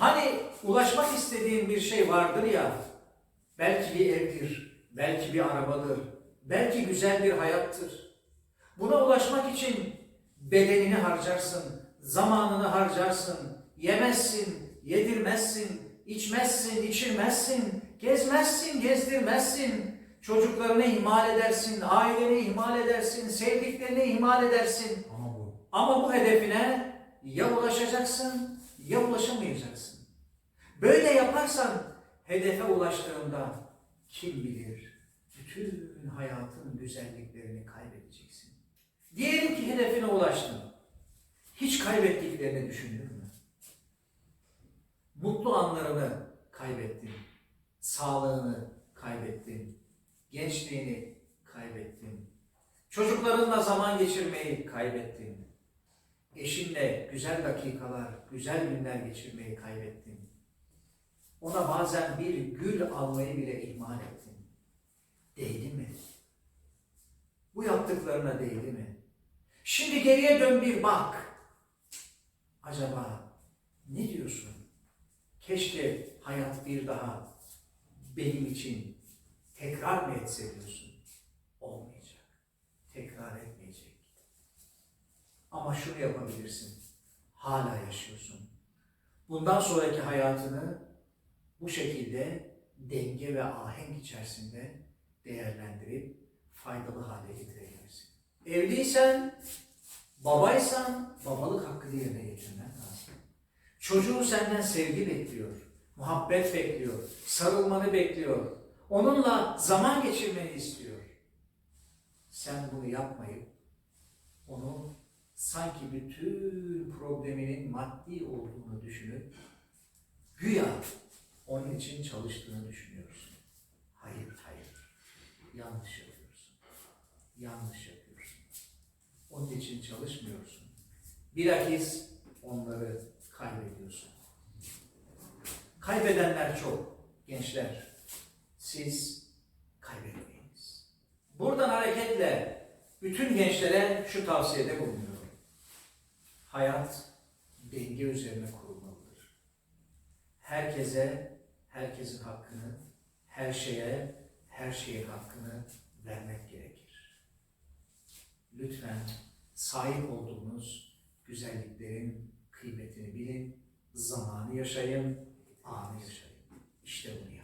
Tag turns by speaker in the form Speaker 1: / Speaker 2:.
Speaker 1: Hani ulaşmak istediğin bir şey vardır ya, belki bir evdir, belki bir arabadır, belki güzel bir hayattır. Buna ulaşmak için bedenini harcarsın, zamanını harcarsın, yemezsin, yedirmezsin, içmezsin, içirmezsin, gezmezsin, gezdirmezsin. Çocuklarını ihmal edersin, aileni ihmal edersin, sevdiklerini ihmal edersin.
Speaker 2: Ama bu.
Speaker 1: Ama bu hedefine ya ulaşacaksın ya ulaşamayacaksın. Böyle yaparsan hedefe ulaştığında kim bilir bütün hayatın güzelliklerini kaybedeceksin. Diyelim ki hedefine ulaştın. Hiç kaybettiklerini düşündün mü? Mutlu anlarını kaybettin. Sağlığını kaybettin. Gençliğini kaybettin. Çocuklarınla zaman geçirmeyi kaybettin. Eşinle güzel dakikalar, güzel günler geçirmeyi kaybettin. Ona bazen bir gül almayı bile ihmal ettin. Değdi mi? Bu yaptıklarına değdi mi? Şimdi geriye dön bir bak. Acaba ne diyorsun? Keşke hayat bir daha benim için tekrar mı etse diyorsun? Olmayacak. Tekrar etmeyecek. Ama şunu yapabilirsin. Hala yaşıyorsun. Bundan sonraki hayatını bu şekilde denge ve ahenk içerisinde değerlendirip faydalı hale getirebilirsin. Evliysen, babaysan babalık hakkını yerine getirmen lazım. Çocuğu senden sevgi bekliyor, muhabbet bekliyor, sarılmanı bekliyor. Onunla zaman geçirmeni istiyor. Sen bunu yapmayıp onu sanki bütün probleminin maddi olduğunu düşünüp güya onun için çalıştığını düşünüyorsun. Hayır, hayır. Yanlış yapıyorsun. Yanlış yapıyorsun. Onun için çalışmıyorsun. Bilakis onları kaybediyorsun. Kaybedenler çok. Gençler, siz kaybetmeyiniz. Buradan hareketle bütün gençlere şu tavsiyede bulunuyorum. Hayat denge üzerine kurulmalıdır. Herkese, herkesin hakkını, her şeye, her şeyin hakkını vermek gerekir. Lütfen sahip olduğunuz güzelliklerin kıymetini bilin, zamanı yaşayın, anı yaşayın. İşte bunu yapın.